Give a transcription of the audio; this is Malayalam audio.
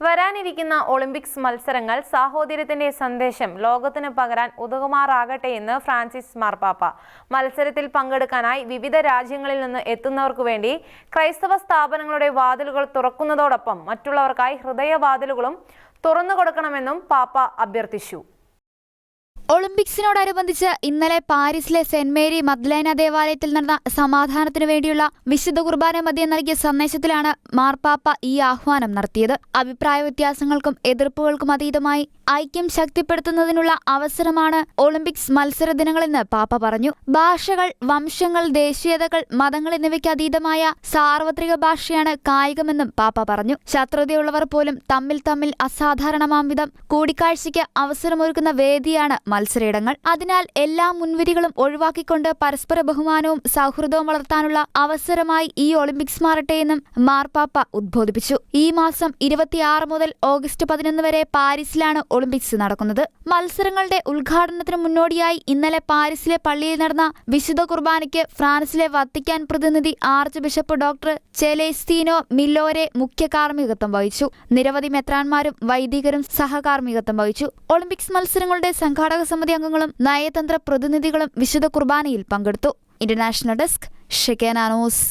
വരാനിരിക്കുന്ന ഒളിമ്പിക്സ് മത്സരങ്ങൾ സാഹോദര്യത്തിന്റെ സന്ദേശം ലോകത്തിന് പകരാൻ ഉതകുമാറാകട്ടെ എന്ന് ഫ്രാൻസിസ് മാർപ്പാപ്പ. മത്സരത്തിൽ പങ്കെടുക്കാനായി വിവിധ രാജ്യങ്ങളിൽ നിന്ന് എത്തുന്നവർക്കു വേണ്ടി ക്രൈസ്തവ സ്ഥാപനങ്ങളുടെ വാതിലുകൾ തുറക്കുന്നതോടൊപ്പം മറ്റുള്ളവർക്കായി ഹൃദയവാതിലുകളും തുറന്നു കൊടുക്കണമെന്നും പാപ്പ അഭ്യർത്ഥിച്ചു. ഒളിമ്പിക്സിനോടനുബന്ധിച്ച് ഇന്നലെ പാരീസിലെ സെന്റ് മേരി മദ്ലേന ദേവാലയത്തിൽ നടന്ന സമാധാനത്തിനു വേണ്ടിയുള്ള വിശുദ്ധ കുർബാന മധ്യം നൽകിയ സന്ദേശത്തിലാണ് മാർപ്പാപ്പ ഈ ആഹ്വാനം നടത്തിയത്. അഭിപ്രായ വ്യത്യാസങ്ങൾക്കും എതിർപ്പുകൾക്കും അതീതമായി ഐക്യം ശക്തിപ്പെടുത്തുന്നതിനുള്ള അവസരമാണ് ഒളിമ്പിക്സ് മത്സര ദിനങ്ങളെന്ന് പാപ്പ പറഞ്ഞു. ഭാഷകൾ വംശങ്ങൾ ദേശീയതകൾ മതങ്ങൾ എന്നിവയ്ക്ക് അതീതമായ സാർവത്രിക ഭാഷയാണ് കായികമെന്നും പാപ്പ പറഞ്ഞു. ശത്രുതയുള്ളവർ പോലും തമ്മിൽ തമ്മിൽ അസാധാരണമാം വിധം കൂടിക്കാഴ്ചയ്ക്ക് അവസരമൊരുക്കുന്ന വേദിയാണ് മത്സരയിടങ്ങൾ. അതിനാൽ എല്ലാ മുൻവിധികളും ഒഴിവാക്കിക്കൊണ്ട് പരസ്പര ബഹുമാനവും സൗഹൃദവും വളർത്താനുള്ള അവസരമായി ഈ ഒളിമ്പിക്സ് മാറട്ടെയെന്നും മാർപ്പാപ്പ ഉദ്ബോധിപ്പിച്ചു. ഈ മാസം ഇരുപത്തിയാറ് മുതൽ ഓഗസ്റ്റ് പതിനൊന്ന് വരെ പാരീസിലാണ് ഒളിമ്പിക്സ് നടക്കുന്നത്. മത്സരങ്ങളുടെ ഉദ്ഘാടനത്തിന് മുന്നോടിയായി ഇന്നലെ പാരീസിലെ പള്ളിയിൽ നടന്ന വിശുദ്ധ കുർബാനയ്ക്ക് ഫ്രാൻസിലെ വത്തിക്കാൻ പ്രതിനിധി archbishop doctor Celestino Migliore മുഖ്യ കാർമ്മികത്വം വഹിച്ചു. നിരവധി മെത്രാന്മാരും വൈദികരും സഹകാർമ്മികത്വം വഹിച്ചു. ഒളിമ്പിക്സ് മത്സരങ്ങളുടെ സംഘാടക സമിതി അംഗങ്ങളും നയതന്ത്ര പ്രതിനിധികളും വിശുദ്ധ കുർബാനയിൽ പങ്കെടുത്തു. International desk ഷെക്കേനാനോസ്